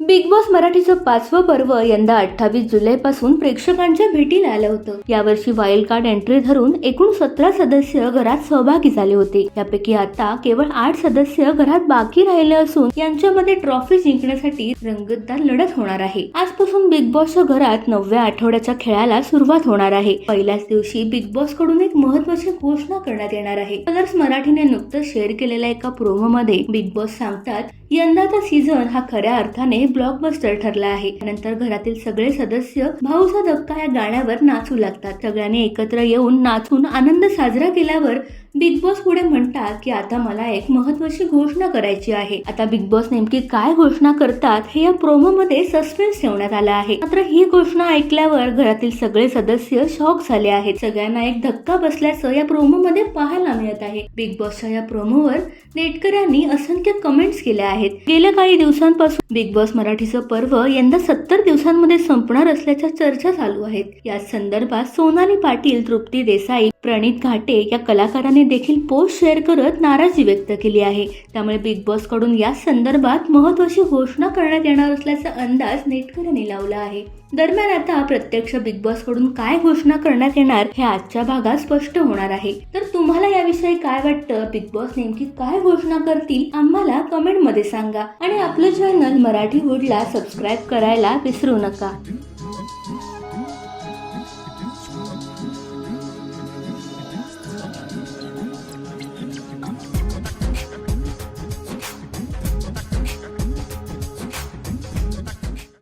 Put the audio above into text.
Big boss मराठीचं पाचवं पर्व यंदा अठ्ठावीस जुलैपासून प्रेक्षकांच्या भेटीला आलं होतं. यावर्षी वाईल्ड कार्ड एंट्री धरून एकूण सतरा सदस्य घरात सहभागी झाले होते. यापैकी आता केवळ आठ सदस्य घरात बाकी राहिले असून यांच्यामध्ये ट्रॉफी जिंकण्यासाठी रंगतदार लढत होणार आहे. आजपासून बिग बॉसच्या घरात नवव्या आठवड्याच्या खेळाला सुरुवात होणार आहे. पहिल्याच दिवशी बिग बॉसकडून एक महत्वाची घोषणा करण्यात येणार आहे. कलर्स मराठीने नुकतंच शेअर केलेल्या एका प्रोमो मध्ये बिग बॉस सांगतात यंदाचा सीझन हा खऱ्या अर्थाने ब्लॉकबस्टर ठरला आहे. नंतर घरातील सगळे सदस्य भाऊचा धक्का या गाण्यावर नाचू लागतात. सगळ्यांनी एकत्र येऊन नाचून आनंद साजरा केल्यावर बिग बॉस पुढे म्हणतात की आता मला एक महत्वाची घोषणा करायची आहे. आता बिग बॉस नेमकी काय घोषणा करतात हे या प्रोमो मध्ये सस्पेन्स ठेवण्यात आला आहे. मात्र ही घोषणा ऐकल्यावर घरातील सगळे सदस्य शॉक झाले आहेत. सगळ्यांना एक धक्का बसल्याचं या प्रोमो मध्ये पाहायला मिळत आहे. बिग बॉसच्या या प्रोमोवर नेटकऱ्यांनी असंख्य कमेंट्स केल्या आहेत. गेल्या काही दिवसांपासून बिग बॉस मराठीचं पर्व यंदा सत्तर दिवसांमध्ये संपणार असल्याच्या चर्चा चालू आहेत. या संदर्भात सोनाली पाटील तृप्ती देसाई प्रणित घाटे या कलाकारांनी देखील पोस्ट शेअर करत नाराजी व्यक्त केली आहे. त्यामुळे बिग बॉसकडून या संदर्भात महत्त्वाची घोषणा करण्यात येणार असल्याचा अंदाज नेटकऱ्यांनी लावला आहे. दरम्यान आता प्रत्यक्ष बिग बॉसकडून काय घोषणा करण्यात येणार हे आजच्या भागात स्पष्ट होणार आहे. तर तुम्हाला याविषयी काय वाटतं? बिग बॉस नेमकी काय घोषणा करतील? आम्हाला कमेंटमध्ये सांगा. आणि आपलं चॅनल मराठी वूडला सबस्क्राईब करायला विसरू नका.